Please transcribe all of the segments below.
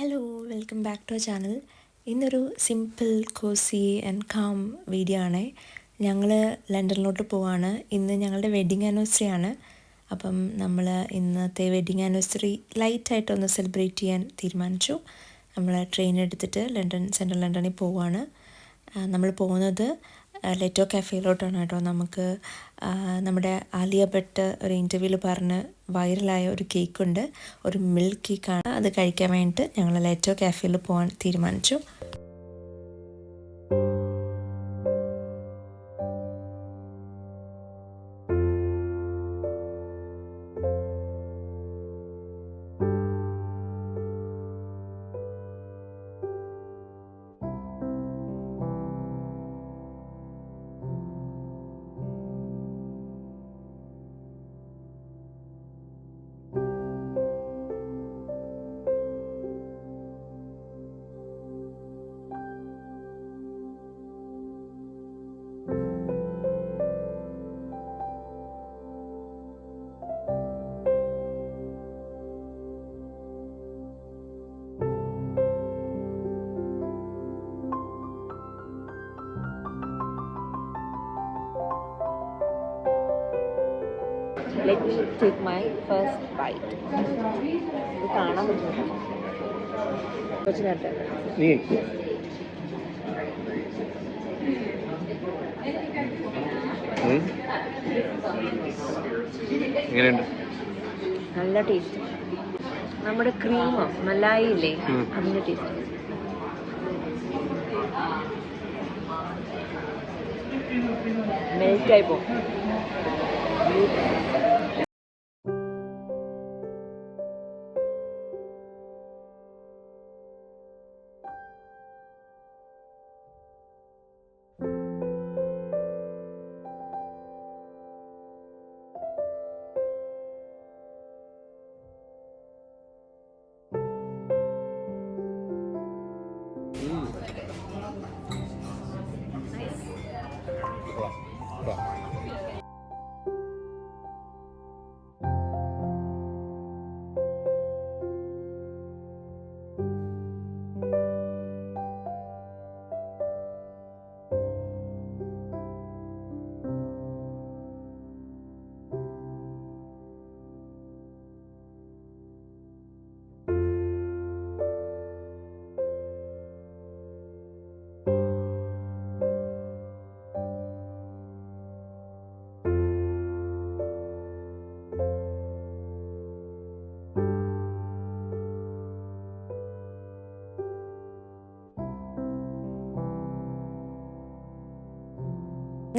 Hello welcome back to channel ഇന്നൊരു simple cosy and calm video ആണ്. ഞങ്ങൾ ലണ്ടനിലോട്ട് പോവാണ്. ഇന്ന് ഞങ്ങളുടെ വെഡിങ് ആനിവേഴ്സറി ആണ്. അപ്പം നമ്മൾ ഇന്നത്തെ വെഡിങ് ആനിവേഴ്സറി ലൈറ്റായിട്ടൊന്ന് സെലിബ്രേറ്റ് ചെയ്യാൻ തീരുമാനിച്ചു. നമ്മൾ ട്രെയിൻ എടുത്തിട്ട് ലണ്ടൻ സെൻട്രൽ ലണ്ടനിൽ പോവാണ്. നമ്മൾ പോകുന്നത് ലെറ്റോ കഫേയിലോട്ടാണ് കേട്ടോ. നമുക്ക് നമ്മുടെ ആലിയ ഭട്ട് ഒരു ഇന്റർവ്യൂവിൽ പറഞ്ഞ് വൈറലായ ഒരു കേക്കുണ്ട്. ഒരു മിൽക്ക് കേക്കാണ് അത് കഴിക്കാൻ വേണ്ടിയിട്ട് ഞങ്ങൾ ലെറ്റോ കാഫേയിൽ പോകാൻ തീരുമാനിച്ചു. Let me take my first bite ഇത് കാണാൻ പറ്റുന്നു കുറച്ച് നേരത്തെ. എങ്ങനെയുണ്ട് നല്ല ടേസ്റ്റ് നമ്മുടെ ക്രീമോ മലായി ഇല്ലേ ഉം. അതിന്റെ ടേസ്റ്റ് മെൽറ്റായി Tampa.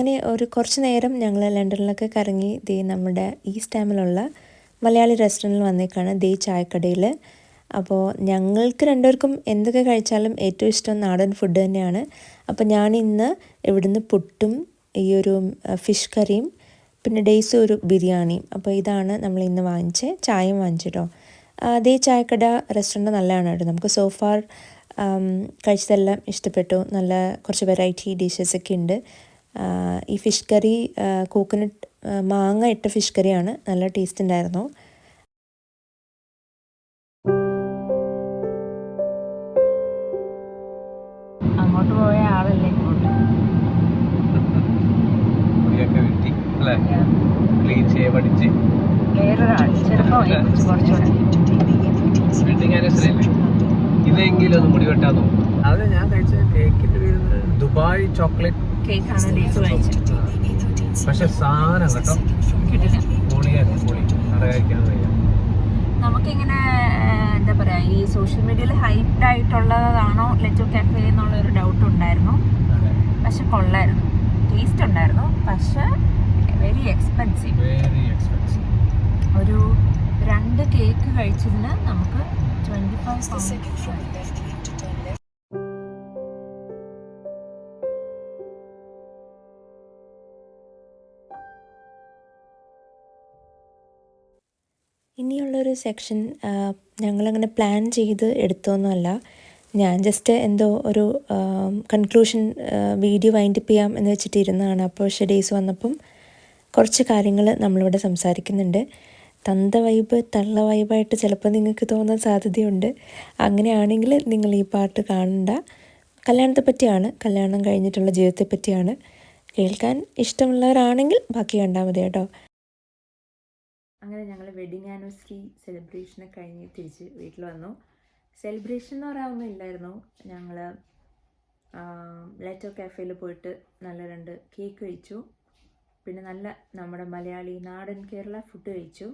അങ്ങനെ ഒരു കുറച്ച് നേരം ഞങ്ങൾ ലണ്ടനിലൊക്കെ കറങ്ങി ദേ നമ്മുടെ ഈസ്റ്റ് ടാമിലുള്ള മലയാളി റെസ്റ്റോറന്റിൽ വന്നേക്കാണ് ദേ ചായക്കടയിൽ അപ്പോൾ ഞങ്ങൾക്ക് രണ്ടുപേർക്കും എന്തൊക്കെ കഴിച്ചാലും ഏറ്റവും ഇഷ്ടം നാടൻ ഫുഡ് തന്നെയാണ്. അപ്പോൾ ഞാൻ ഇന്ന് ഇവിടുന്ന് പുട്ടും ഈ ഒരു ഫിഷ് കറിയും പിന്നെ ഡേയ്സ് ഒരു ബിരിയാണിയും അപ്പോൾ ഇതാണ് നമ്മൾ ഇന്ന് വാങ്ങിച്ച് ചായയും വാങ്ങിച്ചിട്ടോ. അതേ ചായക്കട റെസ്റ്റോറന്റ് നല്ലതാണ് കേട്ടോ. നമുക്ക് സോഫാർ കഴിച്ചതെല്ലാം ഇഷ്ടപ്പെട്ടു. നല്ല കുറച്ച് വെറൈറ്റി ഡിഷസ് ഒക്കെ ഉണ്ട്. ഈ ഫിഷ് കറി കോക്കനട്ട് മാങ്ങ ഇട്ട ഫിഷ് കറിയാണ്. നല്ല ടേസ്റ്റ് ഉണ്ടായിരുന്നു അങ്ങോട്ട് പോയ ആളല്ലേ ഇങ്ങോട്ട്? വേറൊരാൾ. ചിലപ്പോൾ ഇതെങ്കിലും ഒന്ന് മുടി വെട്ടാൻ നോക്കും. ഞാൻ കഴിച്ച കേക്കിന്റെ പേര് ദുബായ് ചോക്ലേറ്റ് കേക്കാണ് ഡേയ്സ് വാങ്ങിച്ചത്. പക്ഷെ സാധനം കേട്ടോ. കിട്ടില്ല. പൊളിയായിരുന്നു പൊളി. അറിയാതിരിക്കാൻ വയ്യ. നമുക്കിങ്ങനെ എന്താ പറയാ ഈ സോഷ്യൽ മീഡിയയിൽ ഹൈപ്ഡ് ആയിട്ടുള്ളതാണോ ലെറ്റോ കാഫേ എന്നുള്ള ഒരു ഡൗട്ട് ഉണ്ടായിരുന്നു പക്ഷെ കൊള്ളായിരുന്നു. ടേസ്റ്റ് ഉണ്ടായിരുന്നു. പക്ഷെ വെരി എക്സ്പെൻസീവ് വെരി എക്സ്പെൻസീവ് ഒരു രണ്ട് കേക്ക് കഴിച്ചതിന് നമുക്ക് ട്വന്റി ഫൈവ് ഇനിയുള്ളൊരു സെക്ഷൻ ഞങ്ങളങ്ങനെ പ്ലാൻ ചെയ്ത് എടുത്തൊന്നുമല്ല ഞാൻ ജസ്റ്റ് എന്തോ ഒരു കൺക്ലൂഷൻ വീഡിയോ വൈൻഡപ്പ് ചെയ്യാം എന്ന് വെച്ചിട്ട് ഇരുന്നതാണ് അപ്പോൾ പക്ഷേ ഡേയ്സ് വന്നപ്പം കുറച്ച് കാര്യങ്ങൾ നമ്മളിവിടെ സംസാരിക്കുന്നുണ്ട്. തന്ത വൈബ് തള്ള വൈബായിട്ട് ചിലപ്പോൾ നിങ്ങൾക്ക് തോന്നാൻ സാധ്യതയുണ്ട്. അങ്ങനെയാണെങ്കിൽ നിങ്ങൾ ഈ പാട്ട് കാണണ്ട. കല്യാണത്തെ പറ്റിയാണ്. കല്യാണം കഴിഞ്ഞിട്ടുള്ള ജീവിതത്തെ പറ്റിയാണ്. കേൾക്കാൻ ഇഷ്ടമുള്ളവരാണെങ്കിൽ ബാക്കി കണ്ടാൽ മതി കേട്ടോ. അങ്ങനെ ഞങ്ങൾ വെഡിങ് ആനിവേഴ്സറി സെലിബ്രേഷനെ കഴിഞ്ഞ് തിരിച്ച് വീട്ടിൽ വന്നു. സെലിബ്രേഷൻ എന്ന് പറയാനൊന്നും ഇല്ലായിരുന്നു. ഞങ്ങൾ ലെറ്റോ കാഫേയിൽ പോയിട്ട് നല്ല രണ്ട് കേക്ക് കഴിച്ചു. പിന്നെ നല്ല നമ്മുടെ മലയാളി നാടൻ കേരള ഫുഡ് കഴിച്ചു.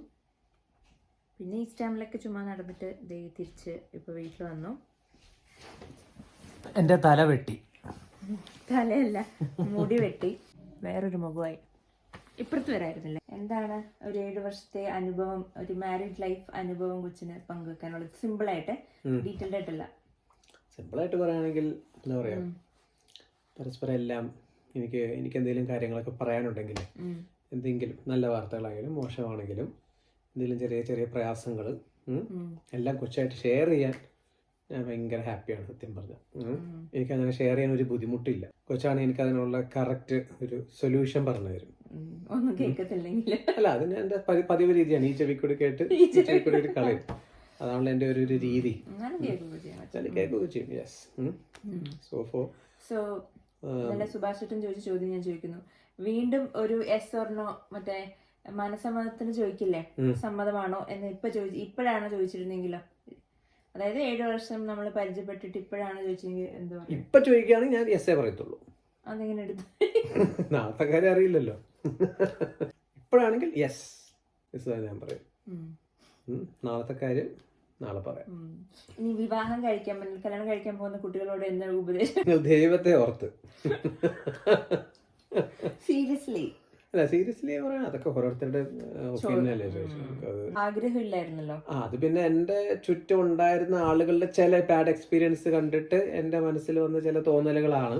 പിന്നെ ഈ സ്റ്റാമിലൊക്കെ ചുമ്മാ നടന്നിട്ട് ദേ തിരിച്ച് ഇപ്പോൾ വീട്ടിൽ വന്നു. എന്റെ തല വെട്ടി. തലയല്ല മുടി വെട്ടി. വേറൊരു മുഖമായി. ഇപ്പുറത്ത് വരായിരുന്നില്ലേ? എന്താണ് ഒരു ഏഴ് വർഷത്തെ അനുഭവം ഒരു മാരീഡ് ലൈഫ് അനുഭവം കൊച്ചിന് പങ്കുവെക്കാനുള്ളത് സിമ്പിളായിട്ട് ഡീറ്റെയിൽഡ് ആയിട്ടല്ല സിമ്പിളായിട്ട് പറയുകയാണെങ്കിൽ എന്താ പറയാ? പരസ്പരം എല്ലാം എനിക്ക് എനിക്ക് എന്തെങ്കിലും കാര്യങ്ങളൊക്കെ പറയാനുണ്ടെങ്കിൽ എന്തെങ്കിലും നല്ല വാർത്തകളായാലും മോശമാണെങ്കിലും എന്തെങ്കിലും ചെറിയ ചെറിയ പ്രയാസങ്ങൾ എല്ലാം കൊച്ചായിട്ട് ഷെയർ ചെയ്യാൻ ഞാൻ ഭയങ്കര ഹാപ്പിയാണ് സത്യം പറഞ്ഞാൽ എനിക്ക് അങ്ങനെ ഷെയർ ചെയ്യാൻ ഒരു ബുദ്ധിമുട്ടില്ല. കൊച്ചാണ് എനിക്ക് അതിനുള്ള കറക്റ്റ് ഒരു സൊല്യൂഷൻ പറഞ്ഞു തരും ഒന്നും കേൾക്കത്തില്ലെങ്കിൽ അല്ല അതിന് എന്റെ പതി- പതിവ് രീതിയാണ്. ഈ ചെവിക്കൂടി കേട്ട് ഈ ചെവിക്കൂടി ഒരു കളയും അതാണല്ലോ എന്റെ ഒരു ഒരു രീതി. ചെയ്യും യെസ് സോ ഫോർ സോ നല്ല ചോദിച്ച ചോദ്യം ഞാൻ ചോദിക്കുന്നു. വീണ്ടും ഒരു എസ് ഓർണോ മറ്റേ മനസമ്മതത്തിന് ചോദിക്കില്ലേ? സമ്മതമാണോ എന്ന് ഇപ്പൊ ചോദിച്ചു ഇപ്പോഴാണോ ചോദിച്ചിരുന്നെങ്കിലോ? അതായത് ഏഴ് വർഷം നമ്മൾ പരിചയപ്പെട്ടിട്ട് ഇപ്പോഴാണ് ചോദിച്ചെങ്കിൽ എന്താ ഇപ്പൊ ചോദിക്കുകയാണെങ്കിൽ ഞാൻ എസ് എ പറയത്തുള്ളൂ. അതെങ്ങനെ എടുത്തു? നാളത്തെ കാര്യം അറിയില്ലല്ലോ. ഇപ്പോഴാണെങ്കിൽ യെസ് യെസ് ഞാൻ പറയും. നാളത്തെ കാര്യം നാളെ പറയാം. ഇനി വിവാഹം കഴിക്കാൻ കല്യാണം കഴിക്കാൻ പോകുന്ന കുട്ടികളോട് എന്താ ഉപദേശം? ദൈവത്തെ ഓർത്ത്. സീരിയസ്ലി അല്ല സീരിയസ്ലി പറയാം അതൊക്കെ ഓരോരുത്തരുടെ ഒപ്പീനിയൻ അല്ലേ ആഗ്രഹമില്ലായിരുന്നല്ലോ. ആ അത് പിന്നെ എന്റെ ചുറ്റും ഉണ്ടായിരുന്ന ആളുകളുടെ ചില ബാഡ് എക്സ്പീരിയൻസ് കണ്ടിട്ട് എന്റെ മനസ്സിൽ വന്ന ചില തോന്നലുകളാണ്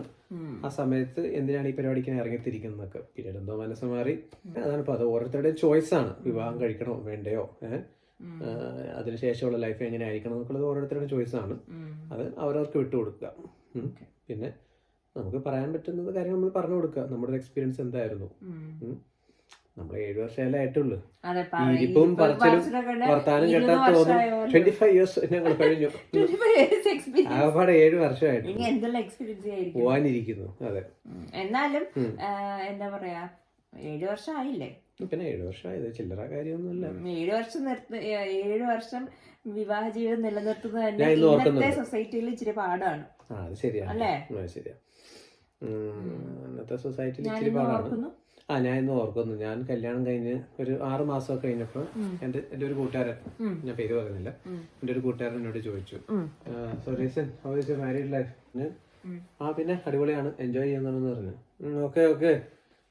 ആ സമയത്ത് എന്തിനാണ് ഈ പരിപാടിക്ക് ഇറങ്ങിത്തിരിക്കുന്നതൊക്കെ. പിന്നീട് എന്തോ മനസ്സ് മാറി. അതാണ് ഇപ്പൊ അത് ഓരോരുത്തരുടെ ചോയ്സ് ആണ്. വിവാഹം കഴിക്കണോ വേണ്ടയോ? ഏഹ് അതിനുശേഷമുള്ള ലൈഫ് എങ്ങനെ ആയിരിക്കണം എന്നുള്ളത് ഓരോരുത്തരുടെ ചോയ്സ് ആണ്. അത് അവരവർക്ക് വിട്ടുകൊടുക്കുക. പിന്നെ നമുക്ക് പറയാൻ പറ്റുന്നത് കാര്യം നമ്മൾ പറഞ്ഞു കൊടുക്കുക. നമ്മുടെ ഒരു എക്സ്പീരിയൻസ് എന്തായിരുന്നു. നമ്മൾ ഏഴു വർഷമല്ലേ ആയിട്ടുള്ളൂ. അതെ ഇരിപ്പും പറച്ചിലും വർത്താനം കേട്ടാൽ തോന്നും ട്വന്റി ഫൈവ് ഇയേഴ്സ് ഞങ്ങൾ കഴിഞ്ഞു. ആകപ്പാടെ ഏഴ് വർഷമായിട്ട് പോവാനിരിക്കുന്നു. അതെ. എന്നാലും എന്താ പറയാ ഏഴു വർഷം ആയില്ലേ പിന്നെ ഏഴു വർഷമായത് ചില്ലറ കാര്യമൊന്നുമില്ല. ഏഴു വർഷം ഏഴു വർഷം വിവാഹ ജീവിതം നിലനിർത്തുന്നത് തന്നെ ഇന്നത്തെ സൊസൈറ്റിയിൽ ഇച്ചിരി പാടാണ്. അത് ശരിയാണ്. അല്ലേ? ശരിയാണ്. ശരിയാ ഇന്നത്തെ സൊസൈറ്റിയിൽ ഇച്ചിരി പാടാണ്. ആ ഞാൻ ഇന്ന് ഓർക്കുന്നു. ഞാൻ കല്യാണം കഴിഞ്ഞ് ഒരു ആറ് മാസമൊക്കെ കഴിഞ്ഞപ്പോൾ എന്റെ എന്റെ ഒരു കൂട്ടുകാരൻ ഞാൻ പേര് പറയുന്നില്ല എന്റെ ഒരു കൂട്ടുകാരൻ എന്നോട് ചോദിച്ചു. So reason how is your married life ആ പിന്നെ അടിപൊളിയാണ്. എൻജോയ് ചെയ്യുന്നതെന്ന് പറഞ്ഞു. Okay okay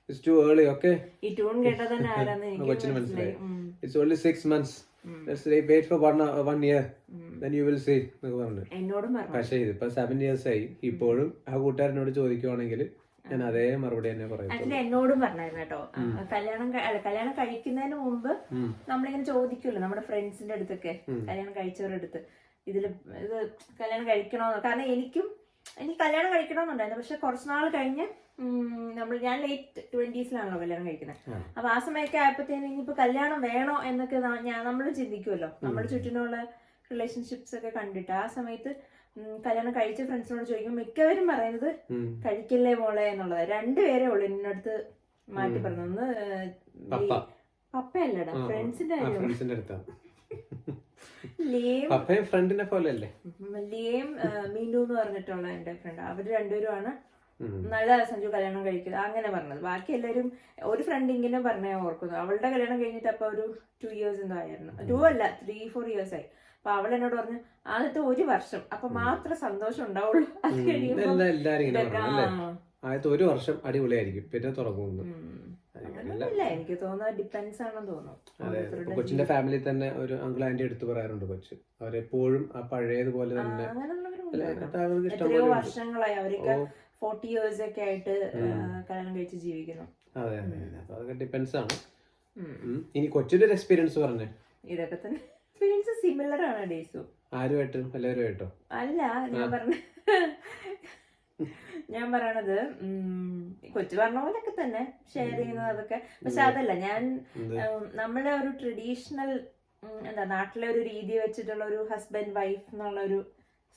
it's too early okay കൊച്ചിന് മനസ്സിലായി. It's only six months wait for one one year you will see എന്നൊക്കെ പറഞ്ഞു. പക്ഷേ ഇതിപ്പോ സെവൻ ഇയേഴ്സ് ആയി. ഇപ്പോഴും ആ കൂട്ടുകാരനോട് ചോദിക്കുവാണെങ്കിൽ ഞാൻ അതേ മറുപടി തന്നെ പറയും എന്നോടും പറഞ്ഞായിരുന്നു കേട്ടോ. കല്യാണം കല്യാണം കഴിക്കുന്നതിന് മുമ്പ് നമ്മളിങ്ങനെ ചോദിക്കുമല്ലോ നമ്മുടെ ഫ്രണ്ട്സിന്റെ അടുത്തൊക്കെ കല്യാണം കഴിച്ചവരുടെ അടുത്ത്. ഇതിൽ ഇത് കല്യാണം കഴിക്കണോന്ന്. കാരണം എനിക്കും എനിക്ക് കല്യാണം കഴിക്കണമെന്നുണ്ടായിരുന്നു പക്ഷെ കുറച്ച് നാൾ കഴിഞ്ഞ് നമ്മൾ ഞാൻ ലേറ്റ് ട്വന്റീസിലാണല്ലോ കല്യാണം കഴിക്കുന്നത്. അപ്പൊ ആ സമയമൊക്കെ ആയപ്പോഴത്തേനും ഇനിയിപ്പോ കല്യാണം വേണോ എന്നൊക്കെ ഞാൻ നമ്മൾ ചിന്തിക്കുമല്ലോ നമ്മുടെ ചുറ്റിനുള്ള റിലേഷൻഷിപ്സ് ഒക്കെ കണ്ടിട്ട്. ആ സമയത്ത് കല്യാണം കഴിച്ച ഫ്രണ്ട്സിനോട് ചോദിക്കുമ്പോൾ മിക്കവരും പറയുന്നത് കഴിക്കല്ലേ മോളെ? എന്നുള്ളത്. രണ്ടുപേരേ ഉള്ളു എന്നടുത്ത് മാറ്റി പറഞ്ഞു ഒന്ന് പപ്പയല്ലടാ ഫ്രണ്ട്സിന്റെ ഫ്രണ്ടിനെ പോലെ അല്ലേ ലിയേം മീനു എന്ന് പറഞ്ഞിട്ടുള്ള എന്റെ ഫ്രണ്ട് അവർ രണ്ടുപേരുമാണ്. നല്ല സഞ്ജു കല്യാണം കഴിക്കുന്നത്. അങ്ങനെ പറഞ്ഞത്. ബാക്കി എല്ലാവരും ഒരു ഫ്രണ്ട് ഇങ്ങനെ പറഞ്ഞ ഓർക്കുന്നു. അവളുടെ കല്യാണം കഴിഞ്ഞിട്ട് അപ്പൊ ഒരു ടു ഇയേഴ്സ് എന്തോ ആയിരുന്നു. ടു അല്ല ത്രീ ഫോർ ഇയേഴ്സ് ആയി. അപ്പൊ അവൾ എന്നോട് പറഞ്ഞു ആദ്യത്തെ ഒരു വർഷം. അപ്പൊ മാത്രം സന്തോഷം ഉണ്ടാവുള്ളൂ. അത് കഴിയുമ്പോ ഇതെല്ലാം ഇങ്ങനെ ഇതൊക്കെ, അല്ലേ? ആ. ആദ്യത്തെ ഒരു വർഷം അടിപൊളിയായിരിക്കും. പിന്നെ തുടങ്ങുന്നു. എനിക്ക് തോന്നുന്നത് ഡിപ്പെൻസ് ആണെന്ന് തോന്നുന്നു. കൊച്ചിന്റെ ഫാമിലി തന്നെ ഒരു അങ്കിൾ ആന്റി എടുത്ത് പറയാറുണ്ട് കൊച്ച്. അവരെപ്പോഴും ആ പഴയതുപോലെ തന്നെ എത്രയോ വർഷങ്ങളായി അവരൊക്കെ. ഫോർട്ടി ഇയേഴ്സ് ഒക്കെ ആയിട്ട് കല്യാണം കഴിച്ച് ജീവിക്കുന്നു. അതെ അതെ അതെ. അതൊക്കെ ഡിപ്പെൻസ് ആണ്. ഇനി കൊച്ചിന്റെ ഒരു എക്സ്പീരിയൻസ് പറഞ്ഞേ. ഇതൊക്കെ തന്നെ. എക്സ്പീരിയൻസ് സിമിലർ ആണ് ഡേസു ആരുമായിട്ടും? എല്ലാവരുമായിട്ടോ? അല്ല ഞാൻ പറഞ്ഞ ഞാൻ പറയണത് കൊച്ചു പറഞ്ഞ പോലൊക്കെ തന്നെ ഷെയർ ചെയ്യുന്നത് അതൊക്കെ. പക്ഷെ അതല്ല ഞാൻ? നമ്മളെ ഒരു ട്രഡീഷണൽ എന്താ നാട്ടിലെ ഒരു രീതി വെച്ചിട്ടുള്ള ഒരു ഹസ്ബൻഡ് വൈഫ് എന്നുള്ള ഒരു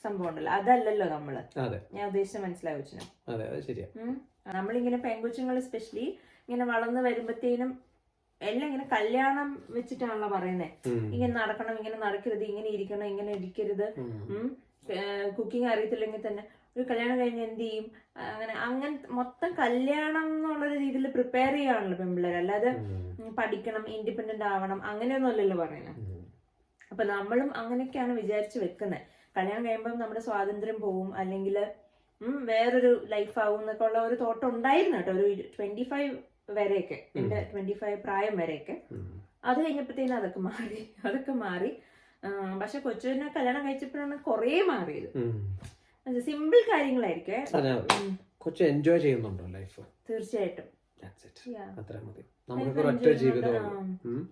സംഭവം ഉണ്ടല്ലോ. അതല്ലല്ലോ നമ്മൾ. ഞാൻ ഉദ്ദേശിച്ച മനസ്സിലായി കൊച്ചിന്? ശരിയാ. നമ്മളിങ്ങനെ പെൺകൊച്ചുങ്ങൾ സ്പെഷ്യലി ഇങ്ങനെ വളർന്നു വരുമ്പത്തേനും എല്ലാം ഇങ്ങനെ കല്യാണം വെച്ചിട്ടാണല്ലോ പറയുന്നത് ഇങ്ങനെ നടക്കണം ഇങ്ങനെ നടക്കരുത് ഇങ്ങനെ ഇരിക്കണം ഇങ്ങനെ ഇരിക്കരുത്. ഉം. കുക്കിംഗ് അറിയത്തില്ലെങ്കിൽ തന്നെ ഒരു കല്യാണം കഴിഞ്ഞ് എന്ത് ചെയ്യും? അങ്ങനെ അങ്ങനെ മൊത്തം കല്യാണം എന്നുള്ള രീതിയിൽ പ്രിപ്പയർ ചെയ്യാണല്ലോ പെൺപിള്ളേർ അല്ലാതെ പഠിക്കണം ഇൻഡിപെൻഡന്റ് ആവണം അങ്ങനെയൊന്നും അല്ലല്ലോ പറയുന്നത് അപ്പൊ നമ്മളും അങ്ങനെയൊക്കെയാണ് വിചാരിച്ചു വെക്കുന്നത് കല്യാണം കഴിയുമ്പോൾ നമ്മുടെ സ്വാതന്ത്ര്യം പോവും അല്ലെങ്കിൽ വേറൊരു ലൈഫ് ആവും എന്നൊക്കെ ഉള്ള ഒരു തോട്ടം ഉണ്ടായിരുന്നു കേട്ടോ. ഒരു ട്വന്റി ഫൈവ് വരെയൊക്കെ. എന്റെ ട്വന്റി ഫൈവ് പ്രായം വരെയൊക്കെ. അത് കഴിഞ്ഞപ്പോഴത്തേനും അതൊക്കെ മാറി. അതൊക്കെ മാറി. പക്ഷെ കൊച്ചുവിനെ കല്യാണം കഴിച്ചപ്പോഴാണ് കുറേ മാറിയത്. സിമ്പിൾ കാര്യങ്ങളായിരിക്കും. കൊച്ചു എൻജോയ് ചെയ്യുന്നുണ്ടോ ലൈഫ് തീർച്ചയായിട്ടും. അത്ര മതി. നമുക്ക് ഒറ്റ enjoy ജീവിതമേ ചെയ്യുന്നുണ്ട്. ഉള്ളൂ ഉം.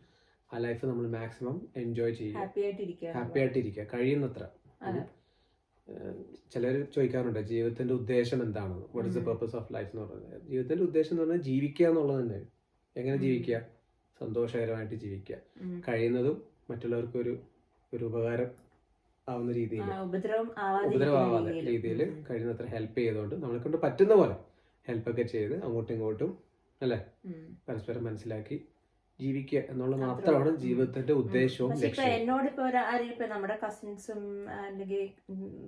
ആ ലൈഫ് നമ്മൾ മാക്സിമം എൻജോയ് ചെയ്യുക. ഹാപ്പി ആയിട്ടിരിക്കുക. കഴിയുന്നത്ര. അതെ. ചിലർ ചോദിക്കാറുണ്ട് ജീവിതത്തിന്റെ ഉദ്ദേശം എന്താണ്? What is the purpose of life എന്ന് പറയുന്നത് ജീവിതത്തിന്റെ ഉദ്ദേശം എന്ന് പറഞ്ഞാൽ ജീവിക്കുക എന്നുള്ളത് തന്നെ. എങ്ങനെ. ജീവിക്കുക? സന്തോഷകരമായിട്ട് ജീവിക്കുക. കഴിയുന്നതും മറ്റുള്ളവർക്ക് ഒരു ഒരു ഉപകാരം ആവുന്ന രീതിയിൽ ഉപദ്രവം ഉപദ്രവമാവാതെ രീതിയിൽ കഴിയുന്നത്ര ഹെൽപ്പ് ചെയ്തുകൊണ്ട് നമ്മളെ കൊണ്ട് പറ്റുന്ന പോലെ ഹെൽപ്പൊക്കെ ചെയ്ത് അങ്ങോട്ടും ഇങ്ങോട്ടും പരസ്പരം മനസ്സിലാക്കി ജീവിക്കുക എന്നുള്ളത് മാത്രമാണ് ജീവിതത്തിന്റെ ഉദ്ദേശവും ഇപ്പൊ എന്നോട് ഇപ്പൊ ഇപ്പൊ നമ്മുടെ കസിൻസും അല്ലെങ്കിൽ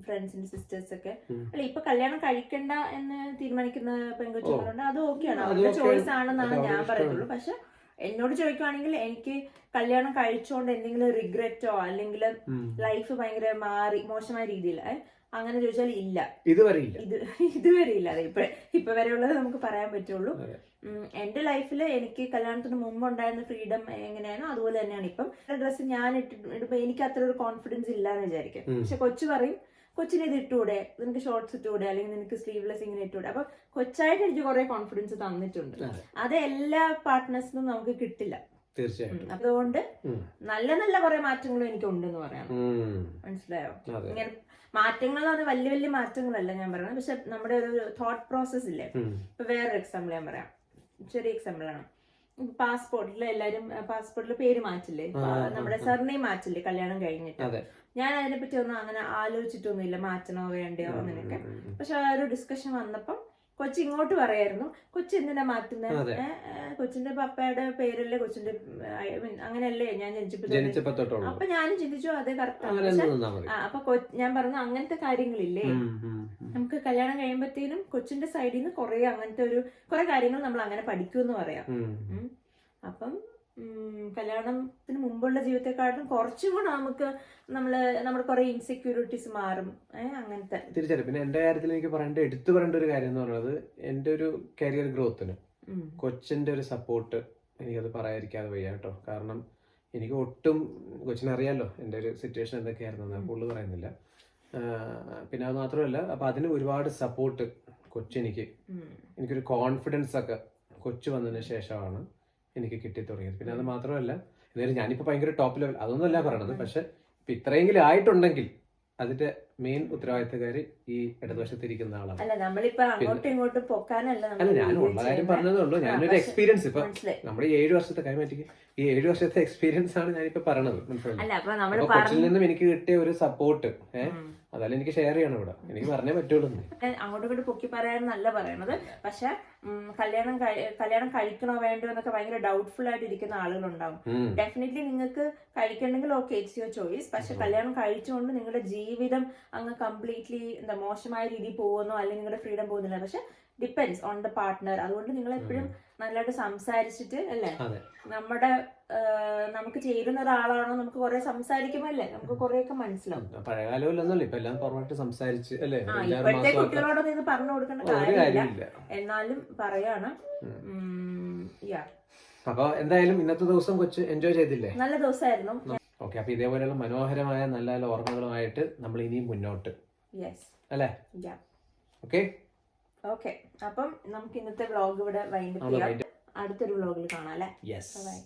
ഫ്രണ്ട്സിന്റെ സിസ്റ്റേഴ്സ് ഒക്കെ. അല്ല ഇപ്പൊ കല്യാണം കഴിക്കണ്ട എന്ന് തീരുമാനിക്കുന്ന പെൺകുട്ടികളുണ്ട്. അത് ഓക്കെയാണ്. ആണ് അവരുടെ ചോയ്സ് ആണ്. ആണെന്നാണ് ഞാൻ പറയുന്നത്. പറയുള്ളൂ പക്ഷെ എന്നോട് ചോദിക്കുവാണെങ്കിൽ എനിക്ക് കല്യാണം കഴിച്ചുകൊണ്ട് എന്തെങ്കിലും റിഗ്രറ്റോ അല്ലെങ്കിൽ ലൈഫ് ഭയങ്കര മാറി മോശമായ രീതിയിൽ അങ്ങനെ ചോദിച്ചാൽ ഇല്ല. ഇതുവരെ ഇല്ല. ഇത് ഇതുവരെ ഇല്ല. അതെ ഇപ്പൊ ഇപ്പൊ ഉള്ളത് നമുക്ക് പറയാൻ പറ്റുള്ളൂ. എന്റെ ലൈഫിൽ എനിക്ക് കല്യാണത്തിന് മുമ്പ് ഉണ്ടായിരുന്ന ഫ്രീഡം എങ്ങനെയാണോ അതുപോലെ തന്നെയാണ് ഇപ്പം. ഡ്രസ്സ് ഞാൻ ഇടുമ്പോ എനിക്ക് അത്ര ഒരു കോൺഫിഡൻസ് ഇല്ല എന്ന് വിചാരിക്കും പക്ഷെ കൊച്ചു പറയും കൊച്ചിനെ ഇത് ഇട്ടുകൂടെ നിനക്ക് ഷോർട്സ് ഇട്ടുകൂടെ അല്ലെങ്കിൽ നിനക്ക് സ്ലീവ്ലെസ് ഇങ്ങനെ ഇട്ടുകൂടെ അപ്പൊ കൊച്ചായിട്ട് എനിക്ക് കുറെ കോൺഫിഡൻസ് തന്നിട്ടുണ്ട്. അതെ. അത് എല്ലാ പാർട്ട്നേഴ്സിനും നമുക്ക് കിട്ടില്ല. തീർച്ചയായിട്ടും. അതുകൊണ്ട് നല്ല നല്ല കുറെ മാറ്റങ്ങളും എനിക്ക് ഉണ്ടെന്ന് പറയാം മനസ്സിലായോ? ഇങ്ങനെ മാറ്റങ്ങൾ എന്ന് പറഞ്ഞാൽ വലിയ വലിയ മാറ്റങ്ങളല്ല ഞാൻ പറയുന്നത്. പക്ഷെ നമ്മുടെ ഒരു തോട്ട് പ്രോസസ് ഇല്ലേ. ഇപ്പൊ വേറൊരു എക്സാമ്പിൾ ഞാൻ പറയാം. ചെറിയ എക്സാമ്പിൾ ആണ്. പാസ്പോർട്ടിൽ എല്ലാരും പാസ്പോർട്ടിൽ പേര് മാറ്റില്ലേ? നമ്മുടെ. സർനെയും മാറ്റില്ലേ? കല്യാണം കഴിഞ്ഞിട്ട്. ഞാൻ അതിനെപ്പറ്റി ഒന്നും അങ്ങനെ ആലോചിച്ചിട്ടൊന്നുമില്ല. മാറ്റണോ വേണ്ടയോ അങ്ങനെയൊക്കെ. പക്ഷെ ആ ഒരു ഡിസ്കഷൻ വന്നപ്പം കൊച്ചി ഇങ്ങോട്ട് പറയായിരുന്നു കൊച്ചി എന്തിനാ മാറ്റുന്നത്. കൊച്ചിന്റെ പപ്പയുടെ പേരല്ലേ കൊച്ചിന്റെ ഐ മീൻ അങ്ങനെയല്ലേ ഞാൻ ജനിച്ചപ്പോ. തൊട്ടുള്ളൂ അപ്പൊ ഞാനും ചിന്തിച്ചു അതേ കറക്റ്റ് ആണ് പക്ഷെ ഒന്ന് നിന്നാ മതി ആ, അപ്പൊ ഞാൻ പറഞ്ഞു അങ്ങനത്തെ കാര്യങ്ങളില്ലേ. നമുക്ക് കല്യാണം കഴിയുമ്പത്തേനും കൊച്ചിന്റെ സൈഡിൽ നിന്ന് കുറെ അങ്ങനത്തെ ഒരു കുറെ കാര്യങ്ങൾ നമ്മൾ അങ്ങനെ പഠിക്കുമെന്ന് പറയാം. അപ്പം കല്യാണത്തിന് മുമ്പുള്ള ജീവിതത്തെക്കാട്ടും കുറച്ചും കൂടെ നമുക്ക് നമ്മൾ നമ്മുടെ കുറെ ഇൻസെക്യൂരിറ്റീസ് മാറും. അങ്ങനത്തെ. തീർച്ചയായിട്ടും. പിന്നെ എന്റെ കാര്യത്തിൽ എനിക്ക് പറയേണ്ട എടുത്തു പറയേണ്ട ഒരു കാര്യം എന്ന് പറയുന്നത് എന്റെ ഒരു കരിയർ ഗ്രോത്തിന്. കൊച്ചിന്റെ ഒരു സപ്പോർട്ട് എനിക്കത് പറയാതിരിക്കാതെ വയ്യ കേട്ടോ. കാരണം എനിക്ക് ഒട്ടും കൊച്ചിനറിയാലോ എന്റെ ഒരു സിറ്റുവേഷൻ എന്തൊക്കെയായിരുന്നു പുള്ളി പറയുന്നില്ല. പിന്നെ അത് മാത്രമല്ല അപ്പൊ അതിന് ഒരുപാട് സപ്പോർട്ട് കൊച്ചെനിക്ക്. എനിക്കൊരു കോൺഫിഡൻസ് ഒക്കെ കൊച്ചു വന്നതിന് ശേഷമാണ് എനിക്ക് കിട്ടി തുടങ്ങിയത്. പിന്നെ അത് മാത്രമല്ല എന്നാലും ഞാനിപ്പോൾ ഭയങ്കര ടോപ്പ് ലെവൽ അതൊന്നുമല്ല പറയണത്. പക്ഷെ ഇപ്പൊ ഇത്രയെങ്കിലും ആയിട്ടുണ്ടെങ്കിൽ അതിന്റെ മെയിൻ ഉത്തരവാദിത്തക്കാര് ഈ ഇടതുവശത്തിരിക്കുന്ന ആളാണ്. അല്ല ഞാൻ ഉള്ള കാര്യം. പറഞ്ഞതേ ഉള്ളൂ ഞാനൊരു എക്സ്പീരിയൻസ് ഇപ്പൊ നമ്മൾ നമ്മുടെ ഏഴു വർഷത്തെ കൈമാറ്റിക്ക് ഈ ഏഴു വർഷത്തെ എക്സ്പീരിയൻസ് ആണ് ഞാനിപ്പോ പറയണത് മനസ്സിലായി? കൊച്ചിൽ നിന്നും എനിക്ക് കിട്ടിയ ഒരു സപ്പോർട്ട് ഏഹ് അതല്ല എനിക്ക് ഷെയർ ചെയ്യണം ഇവിടെ. എനിക്ക് പറഞ്ഞേ പറ്റുള്ളൂ അങ്ങോട്ടും ഇങ്ങോട്ടും പൊക്കി പറയാനല്ല പറയണത്. പക്ഷെ കല്യാണം കല്യാണം കഴിക്കണോ വേണ്ടോ എന്നൊക്കെ ഭയങ്കര ഡൗട്ട്ഫുൾ ആയിട്ട് ഇരിക്കുന്ന ആളുകളുണ്ടാവും. ഉണ്ടാവും ഡെഫിനറ്റ്ലി നിങ്ങൾക്ക് കഴിക്കണമെങ്കിൽ ഓക്കെ ഇറ്റ്സ് യുവർ ചോയ്സ് പക്ഷെ കല്യാണം കഴിച്ചുകൊണ്ട് നിങ്ങളുടെ ജീവിതം അങ്ങ് കംപ്ലീറ്റ്ലി എന്താ മോശമായ രീതിയിൽ പോകുന്നോ അല്ലെങ്കിൽ നിങ്ങളുടെ ഫ്രീഡം പോകുന്നില്ല. പക്ഷെ ഡിപ്പെൻഡ്സ് ഓൺ ദ പാർട്ട്ണർ അതുകൊണ്ട് നിങ്ങൾ എപ്പോഴും നല്ലതായിട്ട് സംസാരിച്ചിട്ട് അല്ലേ? നമ്മുടെ നമുക്ക് ചേരുന്ന ഒരാളാണോ നമുക്ക് കുറെ സംസാരിക്കുമ്പോ അല്ലേ നമുക്ക് കുറെയൊക്കെ മനസ്സിലാവും. ഇപ്പൊ എല്ലാം പുറമായിട്ട് സംസാരിച്ച് അല്ലേ? ഇപ്പോഴത്തെ കുട്ടികളോടൊന്നും ഇത് പറഞ്ഞു കൊടുക്കേണ്ട കാര്യമില്ല. എന്നാലും പറയാണ്. അപ്പൊ എന്തായാലും ഇന്നത്തെ ദിവസം കൊച്ച് എൻജോയ് ചെയ്തില്ലേ? നല്ല ദിവസമായിരുന്നു. ഓക്കെ അപ്പൊ ഇതേപോലെയുള്ള മനോഹരമായ നല്ല നല്ല ഓർമ്മകളുമായിട്ട് നമ്മൾ ഇനിയും മുന്നോട്ട്. യെസ് അല്ലേ? ഓക്കെ? ഓക്കെ അപ്പം നമുക്ക് ഇന്നത്തെ വ്ളോഗ് ഇവിടെ വൈൻഡ് ചെയ്യാം. അടുത്തൊരു വ്ളോഗിൽ കാണാം അല്ലേ? യെസ്. ബൈ